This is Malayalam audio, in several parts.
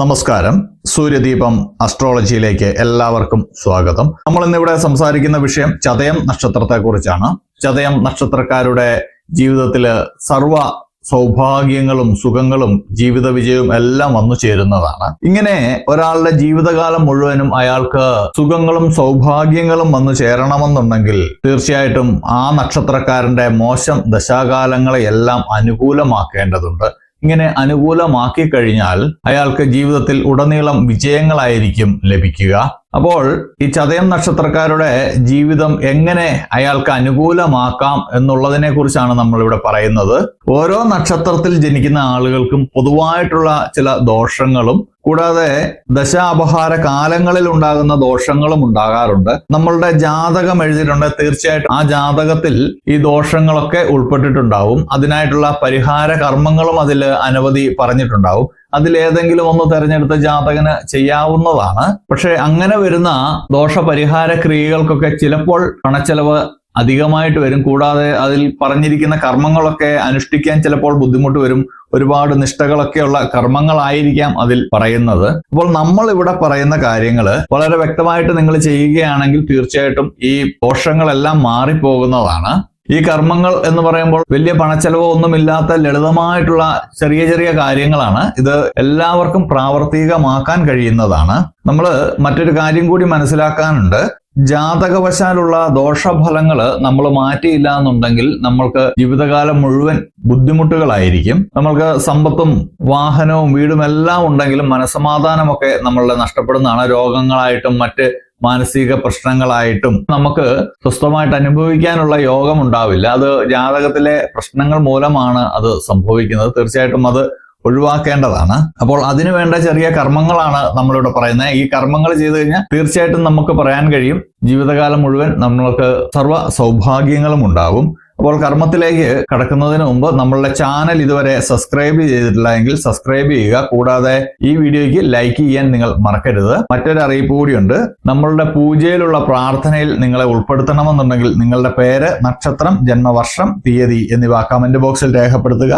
നമസ്കാരം. സൂര്യദീപം അസ്ട്രോളജിയിലേക്ക് എല്ലാവർക്കും സ്വാഗതം. നമ്മൾ ഇന്നിവിടെ സംസാരിക്കുന്ന വിഷയം ചതയം നക്ഷത്രത്തെക്കുറിച്ചാണ്. ചതയം നക്ഷത്രക്കാരുടെ ജീവിതത്തിൽ സർവ സൗഭാഗ്യങ്ങളും സുഖങ്ങളും ജീവിത വിജയവും എല്ലാം വന്നു ചേരുന്നതാണ്. ഇങ്ങനെ ഒരാളുടെ ജീവിതകാലം മുഴുവനും അയാൾക്ക് സുഖങ്ങളും സൗഭാഗ്യങ്ങളും വന്നു ചേരണമെന്നുണ്ടെങ്കിൽ തീർച്ചയായിട്ടും ആ നക്ഷത്രക്കാരന്റെ മോശം ദശാകാലങ്ങളെ എല്ലാം അനുകൂലമാക്കേണ്ടതുണ്ട്. ഇങ്ങനെ അനുകൂലമാക്കി കഴിഞ്ഞാൽ അയാൾക്ക് ജീവിതത്തിൽ ഉടനീളം വിജയങ്ങളായിരിക്കും ലഭിക്കുക. അപ്പോൾ ഈ ചതയം നക്ഷത്രക്കാരുടെ ജീവിതം എങ്ങനെ അയാൾക്ക് അനുകൂലമാക്കാം എന്നുള്ളതിനെ കുറിച്ചാണ് നമ്മളിവിടെ പറയുന്നത്. ഓരോ നക്ഷത്രത്തിൽ ജനിക്കുന്ന ആളുകൾക്കും പൊതുവായിട്ടുള്ള ചില ദോഷങ്ങളും കൂടാതെ ദശാപഹാര കാലങ്ങളിൽ ഉണ്ടാകുന്ന ദോഷങ്ങളും ഉണ്ടാകാറുണ്ട്. നമ്മളുടെ ജാതകം എഴുതിയിട്ടുണ്ട്. തീർച്ചയായിട്ടും ആ ജാതകത്തിൽ ഈ ദോഷങ്ങളൊക്കെ ഉൾപ്പെട്ടിട്ടുണ്ടാവും. അതിനായിട്ടുള്ള പരിഹാര കർമ്മങ്ങളും അതിൽ അനവധി പറഞ്ഞിട്ടുണ്ടാവും. അതിലേതെങ്കിലും ഒന്ന് തെരഞ്ഞെടുത്ത് ജാതകന് ചെയ്യാവുന്നതാണ്. പക്ഷെ അങ്ങനെ വരുന്ന ദോഷപരിഹാര ക്രിയകൾക്കൊക്കെ ചിലപ്പോൾ പണച്ചെലവ് അധികമായിട്ട് വരും. കൂടാതെ അതിൽ പറഞ്ഞിരിക്കുന്ന കർമ്മങ്ങളൊക്കെ അനുഷ്ഠിക്കാൻ ചിലപ്പോൾ ബുദ്ധിമുട്ട് വരും. ഒരുപാട് നിഷ്ഠകളൊക്കെയുള്ള കർമ്മങ്ങളായിരിക്കാം അതിൽ പറയുന്നത്. അപ്പോൾ നമ്മൾ ഇവിടെ പറയുന്ന കാര്യങ്ങൾ വളരെ വ്യക്തമായിട്ട് നിങ്ങൾ ചെയ്യുകയാണെങ്കിൽ തീർച്ചയായിട്ടും ഈ ദോഷങ്ങളെല്ലാം മാറിപ്പോകുന്നതാണ്. ഈ കർമ്മങ്ങൾ എന്ന് പറയുമ്പോൾ വലിയ പണച്ചെലവോ ഒന്നുമില്ലാത്ത ലളിതമായിട്ടുള്ള ചെറിയ ചെറിയ കാര്യങ്ങളാണ്. ഇത് എല്ലാവർക്കും പ്രാവർത്തികമാക്കാൻ കഴിയുന്നതാണ്. നമ്മൾ മറ്റൊരു കാര്യം കൂടി മനസ്സിലാക്കാനുണ്ട്. ജാതകവശാലുള്ള ദോഷഫലങ്ങൾ നമ്മൾ മാറ്റിയില്ല എന്നുണ്ടെങ്കിൽ നമ്മൾക്ക് ജീവിതകാലം മുഴുവൻ ബുദ്ധിമുട്ടുകളായിരിക്കും. നമ്മൾക്ക് സമ്പത്തും വാഹനവും വീടും എല്ലാം ഉണ്ടെങ്കിലും മനസമാധാനമൊക്കെ നമ്മളുടെ നഷ്ടപ്പെടുന്നതാണ്. രോഗങ്ങളായിട്ടും മറ്റ് മാനസിക പ്രശ്നങ്ങളായിട്ടും നമുക്ക് സ്വസ്ഥമായിട്ട് അനുഭവിക്കാനുള്ള യോഗം ഉണ്ടാവില്ല. അത് ജാതകത്തിലെ പ്രശ്നങ്ങൾ മൂലമാണ് അത് സംഭവിക്കുന്നത്. തീർച്ചയായിട്ടും അത് ഒഴിവാക്കേണ്ടതാണ്. അപ്പോൾ അതിനു വേണ്ട ചെറിയ കർമ്മങ്ങളാണ് നമ്മളിവിടെ പറയുന്നത്. ഈ കർമ്മങ്ങൾ ചെയ്തു കഴിഞ്ഞാൽ തീർച്ചയായിട്ടും നമുക്ക് പറയാൻ കഴിയും ജീവിതകാലം മുഴുവൻ നമ്മൾക്ക് സർവ സൗഭാഗ്യങ്ങളും ഉണ്ടാകും. അപ്പോൾ കർമ്മത്തിലേക്ക് കടക്കുന്നതിന് മുമ്പ് നമ്മളുടെ ചാനൽ ഇതുവരെ സബ്സ്ക്രൈബ് ചെയ്തിട്ടില്ല എങ്കിൽ സബ്സ്ക്രൈബ് ചെയ്യുക. കൂടാതെ ഈ വീഡിയോയ്ക്ക് ലൈക്ക് ചെയ്യാൻ നിങ്ങൾ മറക്കരുത്. മറ്റൊരു അറിയിപ്പ് കൂടിയുണ്ട്. നമ്മളുടെ പൂജയിലുള്ള പ്രാർത്ഥനയിൽ നിങ്ങളെ ഉൾപ്പെടുത്തണമെന്നുണ്ടെങ്കിൽ നിങ്ങളുടെ പേര് നക്ഷത്രം ജന്മവർഷം തീയതി എന്നിവ കമന്റ് ബോക്സിൽ രേഖപ്പെടുത്തുക.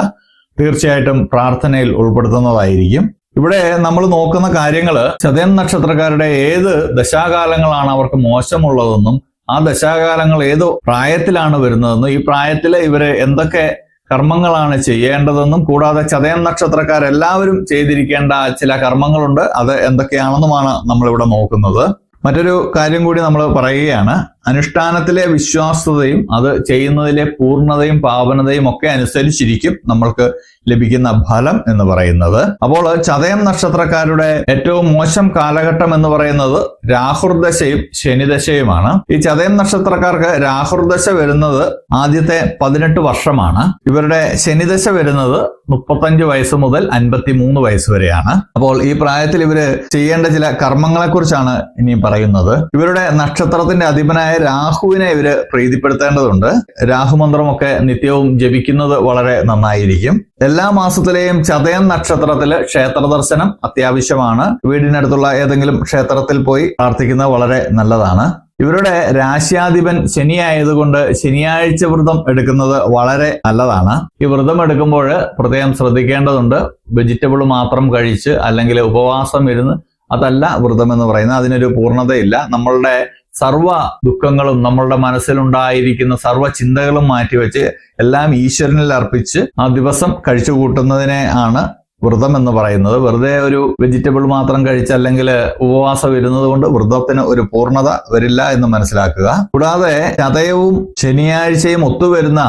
തീർച്ചയായിട്ടും പ്രാർത്ഥനയിൽ ഉൾപ്പെടുത്തുന്നതായിരിക്കും. ഇവിടെ നമ്മൾ നോക്കുന്ന കാര്യങ്ങൾ ചതയം നക്ഷത്രക്കാരുടെ ഏത് ദശാകാലങ്ങളാണ് അവർക്ക് മോശമുള്ളതെന്നും ആ ദശാകാലങ്ങൾ ഏത് പ്രായത്തിലാണ് വരുന്നതെന്നും ഈ പ്രായത്തിൽ ഇവർ എന്തൊക്കെ കർമ്മങ്ങളാണ് ചെയ്യേണ്ടതെന്നും കൂടാതെ ചതയം നക്ഷത്രക്കാരെല്ലാവരും ചെയ്തിരിക്കേണ്ട ചില കർമ്മങ്ങളുണ്ട് അത് എന്തൊക്കെയാണെന്നുമാണ് നമ്മളിവിടെ നോക്കുന്നത്. മറ്റൊരു കാര്യം കൂടി നമ്മൾ പറയുകയാണ് അനുഷ്ഠാനത്തിലെ വിശ്വാസ്യതയും അത് ചെയ്യുന്നതിലെ പൂർണതയും പാവനതയും ഒക്കെ അനുസരിച്ചിരിക്കും നമ്മൾക്ക് ലഭിക്കുന്ന ഫലം എന്ന് പറയുന്നത്. അപ്പോൾ ചതയം നക്ഷത്രക്കാരുടെ ഏറ്റവും മോശം കാലഘട്ടം എന്ന് പറയുന്നത് രാഹുർദശയും ശനിദശയുമാണ്. ഈ ചതയം നക്ഷത്രക്കാർക്ക് രാഹുർദശ വരുന്നത് ആദ്യത്തെ പതിനെട്ട് വർഷമാണ്. ഇവരുടെ ശനിദശ വരുന്നത് മുപ്പത്തഞ്ച് വയസ്സ് മുതൽ അൻപത്തി മൂന്ന് വയസ്സ് വരെയാണ്. അപ്പോൾ ഈ പ്രായത്തിൽ ഇവർ ചെയ്യേണ്ട ചില കർമ്മങ്ങളെക്കുറിച്ചാണ് ഇനി പറയുന്നത്. ഇവരുടെ നക്ഷത്രത്തിന്റെ അധിപനായ രാഹുവിനെ ഇവർ പ്രീതിപ്പെടുത്തേണ്ടതുണ്ട്. രാഹുമന്ത്രമൊക്കെ നിത്യവും ജപിക്കുന്നത് വളരെ നന്നായിരിക്കും. എല്ലാ മാസത്തിലെയും ചതയം നക്ഷത്രത്തിൽ ക്ഷേത്ര ദർശനം അത്യാവശ്യമാണ്. വീടിനടുത്തുള്ള ഏതെങ്കിലും ക്ഷേത്രത്തിൽ പോയി പ്രാർത്ഥിക്കുന്നത് വളരെ നല്ലതാണ്. ഇവരുടെ രാശ്യാധിപൻ ശനിയായതുകൊണ്ട് ശനിയാഴ്ച വ്രതം എടുക്കുന്നത് വളരെ നല്ലതാണ്. ഈ വ്രതം എടുക്കുമ്പോൾ പ്രത്യേകം ശ്രദ്ധിക്കേണ്ടതുണ്ട്. വെജിറ്റബിൾ മാത്രം കഴിച്ച് അല്ലെങ്കിൽ ഉപവാസം ഇരുന്ന് അതല്ല വ്രതം എന്ന് പറയുന്നത്. അതിനൊരു പൂർണതയില്ല. നമ്മളുടെ സർവ ദുഃഖങ്ങളും നമ്മളുടെ മനസ്സിലുണ്ടായിരിക്കുന്ന സർവ ചിന്തകളും മാറ്റിവെച്ച് എല്ലാം ഈശ്വരനിൽ അർപ്പിച്ച് ആ ദിവസം കഴിച്ചു കൂട്ടുന്നതിനെ ആണ് വ്രതം എന്ന് പറയുന്നത്. വെറുതെ ഒരു വെജിറ്റബിൾ മാത്രം കഴിച്ച് അല്ലെങ്കിൽ ഉപവാസം ഇരുന്നത് കൊണ്ട് വ്രതത്തിന് ഒരു പൂർണത വരില്ല എന്ന് മനസ്സിലാക്കുക. കൂടാതെ ചതയവും ശനിയാഴ്ചയും ഒത്തുവരുന്ന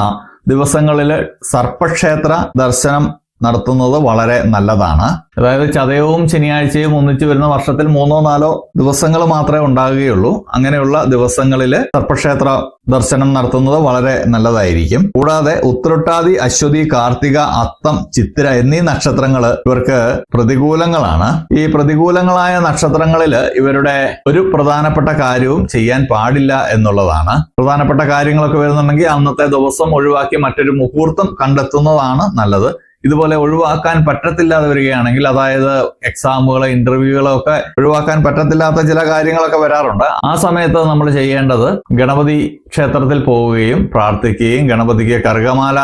ദിവസങ്ങളിൽ സർപ്പക്ഷേത്ര ദർശനം നടത്തുന്നത് വളരെ നല്ലതാണ്. അതായത് ചതയവും ശനിയാഴ്ചയും ഒന്നിച്ചു വരുന്ന വർഷത്തിൽ മൂന്നോ നാലോ ദിവസങ്ങൾ മാത്രമേ ഉണ്ടാകുകയുള്ളൂ. അങ്ങനെയുള്ള ദിവസങ്ങളിൽ സർപ്പക്ഷേത്ര ദർശനം നടത്തുന്നത് വളരെ നല്ലതായിരിക്കും. കൂടാതെ ഉത്രട്ടാതി അശ്വതി കാർത്തിക അത്തം ചിത്തിര എന്നീ നക്ഷത്രങ്ങൾ ഇവർക്ക് പ്രതികൂലങ്ങളാണ്. ഈ പ്രതികൂലങ്ങളായ നക്ഷത്രങ്ങളിൽ ഇവരുടെ ഒരു പ്രധാനപ്പെട്ട കാര്യവും ചെയ്യാൻ പാടില്ല എന്നുള്ളതാണ്. പ്രധാനപ്പെട്ട കാര്യങ്ങളൊക്കെ വരുന്നുണ്ടെങ്കിൽ അന്നത്തെ ദിവസം ഒഴിവാക്കി മറ്റൊരു മുഹൂർത്തം കണ്ടെത്തുന്നതാണ് നല്ലത്. ഇതുപോലെ ഒഴിവാക്കാൻ പറ്റത്തില്ലാതെ വരികയാണെങ്കിൽ അതായത് എക്സാമുകളോ ഇന്റർവ്യൂകളോ ഒക്കെ ഒഴിവാക്കാൻ പറ്റത്തില്ലാത്ത ചില കാര്യങ്ങളൊക്കെ വരാറുണ്ട്. ആ സമയത്ത് നമ്മൾ ചെയ്യേണ്ടത് ഗണപതി ക്ഷേത്രത്തിൽ പോവുകയും പ്രാർത്ഥിക്കുകയും ഗണപതിക്ക് കറുകമാല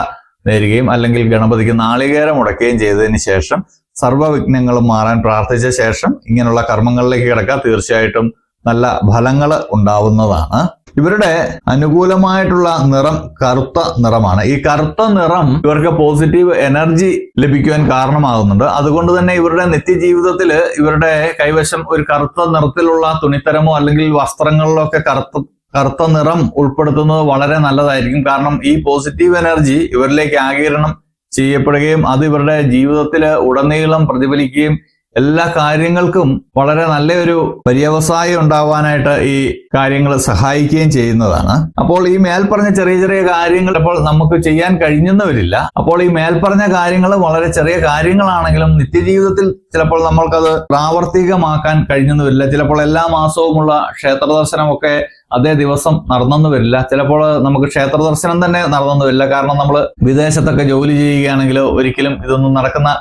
നേരുകയും അല്ലെങ്കിൽ ഗണപതിക്ക് നാളികേരം മുടക്കുകയും ചെയ്തതിന് ശേഷം സർവവിഘ്നങ്ങളും മാറാൻ പ്രാർത്ഥിച്ച ശേഷം ഇങ്ങനെയുള്ള കർമ്മങ്ങളിലേക്ക് കിടക്കുക തീർച്ചയായിട്ടും നല്ല ഫലങ്ങൾ ഉണ്ടാവുന്നതാണ്. ഇവരുടെ അനുകൂലമായിട്ടുള്ള നിറം കറുത്ത നിറമാണ്. ഈ കറുത്ത നിറം ഇവർക്ക് പോസിറ്റീവ് എനർജി ലഭിക്കുവാൻ കാരണമാകുന്നുണ്ട്. അതുകൊണ്ട് തന്നെ ഇവരുടെ നിത്യജീവിതത്തിൽ ഇവരുടെ കൈവശം ഒരു കറുത്ത നിറത്തിലുള്ള തുണിത്തരമോ അല്ലെങ്കിൽ വസ്ത്രങ്ങളിലോ ഒക്കെ കറുത്ത കറുത്ത നിറം ഉൾപ്പെടുത്തുന്നത് വളരെ നല്ലതായിരിക്കും. കാരണം ഈ പോസിറ്റീവ് എനർജി ഇവരിലേക്ക് ആകിരണം ചെയ്യപ്പെടുകയും അത് ഇവരുടെ ജീവിതത്തിൽ ഉടനീളം പ്രതിഫലിക്കുകയും എല്ലാ കാര്യങ്ങൾക്കും വളരെ നല്ലൊരു പര്യവസായം ഉണ്ടാവാനായിട്ട് ഈ കാര്യങ്ങൾ സഹായിക്കുകയും ചെയ്യുന്നതാണ്. അപ്പോൾ ഈ മേൽപ്പറഞ്ഞ ചെറിയ ചെറിയ കാര്യങ്ങൾ ഇപ്പോൾ നമുക്ക് ചെയ്യാൻ കഴിഞ്ഞെന്ന് വരില്ല അപ്പോൾ ഈ മേൽപ്പറഞ്ഞ കാര്യങ്ങൾ വളരെ ചെറിയ കാര്യങ്ങളാണെങ്കിലും നിത്യജീവിതത്തിൽ ചിലപ്പോൾ നമ്മൾക്കത് പ്രാവർത്തികമാക്കാൻ കഴിഞ്ഞെന്ന് വരില്ല ചിലപ്പോൾ എല്ലാ മാസവുമുള്ള ക്ഷേത്ര ദർശനമൊക്കെ അതേ ദിവസം നടന്നെന്ന് വരില്ല ചിലപ്പോൾ നമുക്ക് ക്ഷേത്ര ദർശനം തന്നെ നടന്നെന്ന് വരില്ല കാരണം നമ്മൾ വിദേശത്തൊക്കെ ജോലി ചെയ്യുകയാണെങ്കിൽ ഒരിക്കലും ഇതൊന്നും നടക്കുന്ന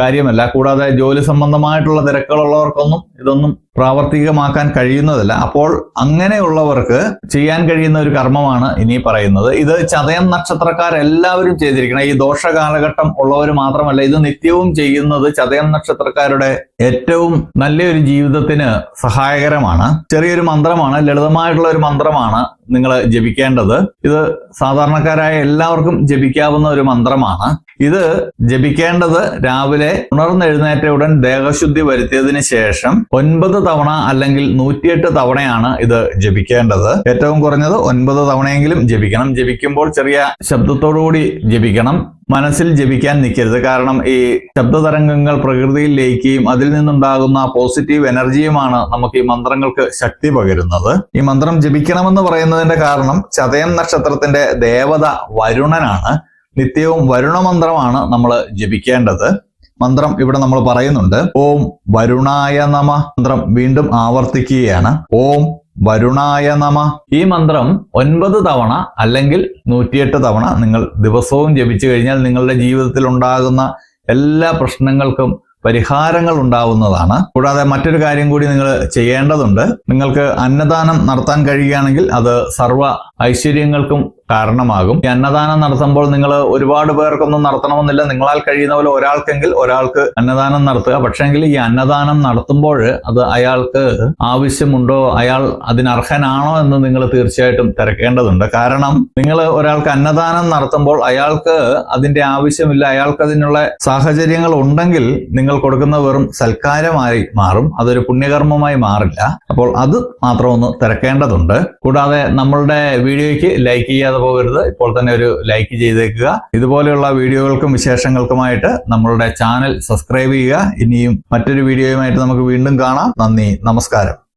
കാര്യമല്ല. കൂടാതെ ജോലി സംബന്ധമായിട്ടുള്ള തിരക്കുകളുള്ളവർക്കൊന്നും ഇതൊന്നും പ്രാവർത്തികമാക്കാൻ കഴിയുന്നതല്ല. അപ്പോൾ അങ്ങനെയുള്ളവർക്ക് ചെയ്യാൻ കഴിയുന്ന ഒരു കർമ്മമാണ് ഇനി പറയുന്നത്. ഇത് ചതയം നക്ഷത്രക്കാരെല്ലാവരും ചെയ്തിരിക്കണം. ഈ ദോഷ കാലഘട്ടം ഉള്ളവർ മാത്രമല്ല ഇത് നിത്യവും ചെയ്യുന്നത് ചതയം നക്ഷത്രക്കാരുടെ ഏറ്റവും നല്ലൊരു ജീവിതത്തിന് സഹായകരമാണ്. ചെറിയൊരു മന്ത്രമാണ് ലളിതമായിട്ടുള്ള ഒരു മന്ത്രമാണ് നിങ്ങൾ ജപിക്കേണ്ടത്. ഇത് സാധാരണക്കാരായ എല്ലാവർക്കും ജപിക്കാവുന്ന ഒരു മന്ത്രമാണ്. ഇത് ജപിക്കേണ്ടത് രാവിലെ ഉണർന്നെഴുന്നേറ്റ ഉടൻ ദേഹശുദ്ധി വരുത്തിയതിന് ശേഷം ഒൻപത് തവണ അല്ലെങ്കിൽ നൂറ്റിയെട്ട് തവണയാണ് ഇത് ജപിക്കേണ്ടത്. ഏറ്റവും കുറഞ്ഞത് ഒൻപത് തവണയെങ്കിലും ജപിക്കണം. ജപിക്കുമ്പോൾ ചെറിയ ശബ്ദത്തോടുകൂടി ജപിക്കണം. മനസ്സിൽ ജപിക്കാൻ നിൽക്കരുത്. കാരണം ഈ ശബ്ദതരംഗങ്ങൾ പ്രകൃതിയിൽ ലയിക്കുകയും അതിൽ നിന്നുണ്ടാകുന്ന പോസിറ്റീവ് എനർജിയുമാണ് നമുക്ക് ഈ മന്ത്രങ്ങൾക്ക് ശക്തി പകരുന്നത്. ഈ മന്ത്രം ജപിക്കണമെന്ന് പറയുന്നതിന്റെ കാരണം ചതയം നക്ഷത്രത്തിന്റെ ദേവത വരുണനാണ്. നിത്യവും വരുണമന്ത്രമാണ് നമ്മൾ ജപിക്കേണ്ടത്. മന്ത്രം ഇവിടെ നമ്മൾ പറയുന്നുണ്ട്. ഓം വരുണായ നമ. മന്ത്രം വീണ്ടും ആവർത്തിക്കുകയാണ്. ഓം വരുണായ നമ. ഈ മന്ത്രം ഒൻപത് തവണ അല്ലെങ്കിൽ നൂറ്റിയെട്ട് തവണ നിങ്ങൾ ദിവസവും ജപിച്ചു കഴിഞ്ഞാൽ നിങ്ങളുടെ ജീവിതത്തിൽ ഉണ്ടാകുന്ന എല്ലാ പ്രശ്നങ്ങൾക്കും പരിഹാരങ്ങൾ ഉണ്ടാവുന്നതാണ്. കൂടാതെ മറ്റൊരു കാര്യം കൂടി നിങ്ങൾ ചെയ്യേണ്ടതുണ്ട്. നിങ്ങൾക്ക് അന്നദാനം നടത്താൻ കഴിയുകയാണെങ്കിൽ അത് സർവ ഐശ്വര്യങ്ങൾക്കും കാരണമാകും. അന്നദാനം നടത്തുമ്പോൾ നിങ്ങൾ ഒരുപാട് പേർക്കൊന്നും നടത്തണമെന്നില്ല. നിങ്ങളാൽ കഴിയുന്ന പോലെ ഒരാൾക്കെങ്കിൽ ഒരാൾക്ക് അന്നദാനം നടത്തുക. പക്ഷേങ്കിൽ ഈ അന്നദാനം നടത്തുമ്പോൾ അത് അയാൾക്ക് ആവശ്യമുണ്ടോ? അയാൾ അതിനർഹനാണോ എന്ന് നിങ്ങൾ തീർച്ചയായിട്ടും തിരക്കേണ്ടതുണ്ട്. കാരണം നിങ്ങൾ ഒരാൾക്ക് അന്നദാനം നടത്തുമ്പോൾ അയാൾക്ക് അതിന്റെ ആവശ്യമില്ല. അയാൾക്ക് അതിനുള്ള സാഹചര്യങ്ങൾ ഉണ്ടെങ്കിൽ നിങ്ങൾ കൊടുക്കുന്ന വെറും സൽക്കാരമായി മാറും. അതൊരു പുണ്യകർമ്മമായി മാറില്ല. അപ്പോൾ അത് മാത്രം ഒന്ന് തിരക്കേണ്ടതുണ്ട്. കൂടാതെ നമ്മളുടെ വീഡിയോയ്ക്ക് ലൈക്ക് ചെയ്യാതെ പോകരുത്. ഇപ്പോൾ തന്നെ ഒരു ലൈക്ക് ചെയ്തേക്കുക. ഇതുപോലെയുള്ള വീഡിയോകൾക്കും വിശേഷങ്ങൾക്കുമായിട്ട് നമ്മളുടെ ചാനൽ സബ്സ്ക്രൈബ് ചെയ്യുക. ഇനിയും മറ്റൊരു വീഡിയോയുമായിട്ട് നമുക്ക് വീണ്ടും കാണാം. നന്ദി. നമസ്കാരം.